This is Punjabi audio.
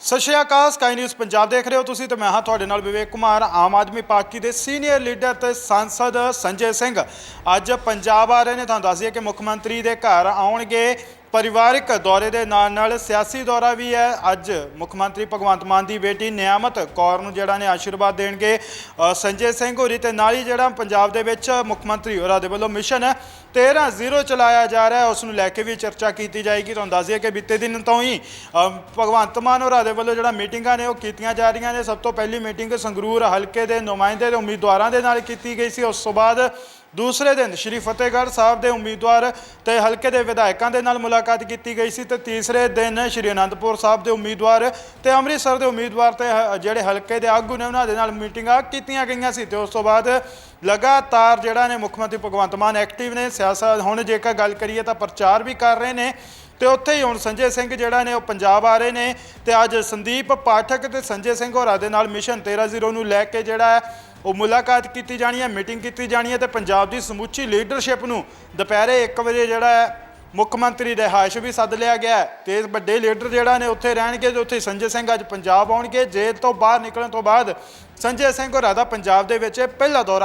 ਸਤਿ ਸ਼੍ਰੀ ਅਕਾਲ ਸਕਾਈ ਨਿਊਜ਼ ਪੰਜਾਬ ਦੇਖ ਰਹੇ ਹੋ ਤੁਸੀਂ ਤੇ ਮੈਂ ਹਾਂ ਤੁਹਾਡੇ ਨਾਲ ਵਿਵੇਕ ਕੁਮਾਰ। ਆਮ ਆਦਮੀ ਪਾਰਟੀ ਦੇ ਸੀਨੀਅਰ ਲੀਡਰ ਤੇ ਸਾਂਸਦ ਸੰਜੇ ਸਿੰਘ। ਅੱਜ ਪੰਜਾਬ ਆ ਰਹੇ ਨੇ, ਤੁਹਾਨੂੰ ਦੱਸ ਦਈਏ ਕਿ ਮੁੱਖ ਮੰਤਰੀ ਦੇ ਘਰ ਆਉਣਗੇ। ਪਰਿਵਾਰਕ ਦੌਰੇ ਦੇ ਨਾਲ ਨਾਲ ਸਿਆਸੀ ਦੌਰਾ ਵੀ ਹੈ। ਅੱਜ ਮੁੱਖ ਮੰਤਰੀ ਭਗਵੰਤ ਮਾਨ ਦੀ ਬੇਟੀ ਨਿਆਮਤ ਕੌਰ ਨੂੰ ਜਿਹੜਾ ਨੇ ਆਸ਼ੀਰਵਾਦ ਦੇਣਗੇ ਸੰਜੇ ਸਿੰਘ ਹੋਰੀ ਤੇ ਨਾਲ ਹੀ ਜਿਹੜਾ ਪੰਜਾਬ ਦੇ ਵਿੱਚ ਮੁੱਖ ਮੰਤਰੀ ਹੋਰਾਂ ਦੇ ਵੱਲੋਂ ਮਿਸ਼ਨ ਹੈ 13-0 ਚਲਾਇਆ ਜਾ ਰਿਹਾ ਹੈ। ਉਸ ਨੂੰ ਲੈ ਕੇ ਵੀ ਚਰਚਾ ਕੀਤੀ ਜਾਏਗੀ। ਤੁਹਾਨੂੰ ਦੱਸ ਦਈਏ ਕਿ ਬੀਤੇ ਦਿਨ ਤੋਂ ਹੀ ਭਗਵੰਤ ਮਾਨ ਹੋਰਾਂ ਦੇ ਵੱਲੋਂ ਜਿਹੜਾ ਮੀਟਿੰਗਾਂ ਨੇ ਉਹ ਕੀਤੀਆਂ ਜਾ ਰਹੀਆਂ ਨੇ। ਸਭ ਤੋਂ ਪਹਿਲੀ ਮੀਟਿੰਗ ਸੰਗਰੂਰ ਹਲਕੇ ਦੇ ਨੁਮਾਇੰਦੇ ਤੇ ਉਮੀਦਵਾਰਾਂ ਦੇ ਨਾਲ ਕੀਤੀ ਗਈ ਸੀ। ਉਸ ਤੋਂ ਬਾਅਦ ਦੂਸਰੇ ਦਿਨ ਸ਼੍ਰੀ ਫਤਿਹਗੜ੍ਹ ਸਾਹਿਬ ਦੇ ਉਮੀਦਵਾਰ ਤੇ ਹਲਕੇ ਦੇ ਵਿਧਾਇਕਾਂ ਦੇ ਨਾਲ ਮੁਲਾਕਾਤ ਕੀਤੀ ਗਈ ਸੀ ਤੇ ਤੀਸਰੇ ਦਿਨ ਸ਼੍ਰੀ ਅਨੰਦਪੁਰ ਸਾਹਿਬ ਦੇ ਉਮੀਦਵਾਰ ਤੇ ਅੰਮ੍ਰਿਤਸਰ ਦੇ ਉਮੀਦਵਾਰ ਤੇ ਹ- ਜਿਹੜੇ ਹਲਕੇ ਦੇ ਆਗੂ ਨੇ ਉਹਨਾਂ ਦੇ ਨਾਲ ਮੀਟਿੰਗਾਂ ਕੀਤੀਆਂ ਗਈਆਂ ਸੀ ਤੇ ਉਸ ਤੋਂ ਬਾਅਦ ਲਗਾਤਾਰ ਜਿਹੜਾ ਨੇ ਮੁੱਖ ਮੰਤਰੀ ਭਗਵੰਤ ਮਾਨ ਐਕਟਿਵ ਨੇ ਸਿਆਸਤ ਹੁਣ ਜੇਕਰ ਗੱਲ ਕਰੀਏ ਤਾਂ ਪ੍ਰਚਾਰ ਵੀ ਕਰ ਰਹੇ ਨੇ ਤੇ ਉੱਥੇ ਹੀ ਹੁਣ ਸੰਜੇ ਸਿੰਘ ਜਿਹੜਾ ਨੇ ਉਹ ਪੰਜਾਬ ਆ ਰਹੇ ਨੇ ਤੇ ਅੱਜ ਸੰਦੀਪ ਪਾਠਕ ਤੇ ਸੰਜੇ ਸਿੰਘ ਹੋਰਾਂ ਦੇ ਨਾਲ ਮਿਸ਼ਨ 13-0 ਨੂੰ ਲੈ ਕੇ ਜਿਹੜਾ ਉਹ ਮੁਲਾਕਾਤ ਕੀਤੀ ਜਾਣੀ ਹੈ, ਮੀਟਿੰਗ ਕੀਤੀ ਜਾਣੀ ਹੈ ਤੇ ਪੰਜਾਬ ਦੀ ਸਮੁੱਚੀ ਲੀਡਰਸ਼ਿਪ ਨੂੰ ਦੁਪਹਿਰੇ 1 ਵਜੇ ਜਿਹੜਾ ਹੈ, ਮੁੱਖ ਮੰਤਰੀ ਰਿਹਾਇਸ਼ ਵੀ ਸੱਦ ਲਿਆ ਗਿਆ ਹੈ। ਤੇ ਵੱਡੇ ਲੀਡਰ ਜਿਹੜਾ ਨੇ ਉੱਥੇ ਰਹਿਣਗੇ ਤੇ ਉੱਥੇ ਸੰਜੇ ਸਿੰਘ ਅੱਜ ਪੰਜਾਬ ਆਉਣਗੇ। ਜੇਲ੍ਹ ਤੋਂ ਬਾਹਰ ਨਿਕਲਣ ਤੋਂ ਬਾਅਦ ਸੰਜੇ ਸਿੰਘ ਹੋਰਾਂ ਦਾ ਪੰਜਾਬ ਦੇ ਵਿੱਚ ਇਹ ਪਹਿਲਾ ਦੌਰਾ ਹੈ।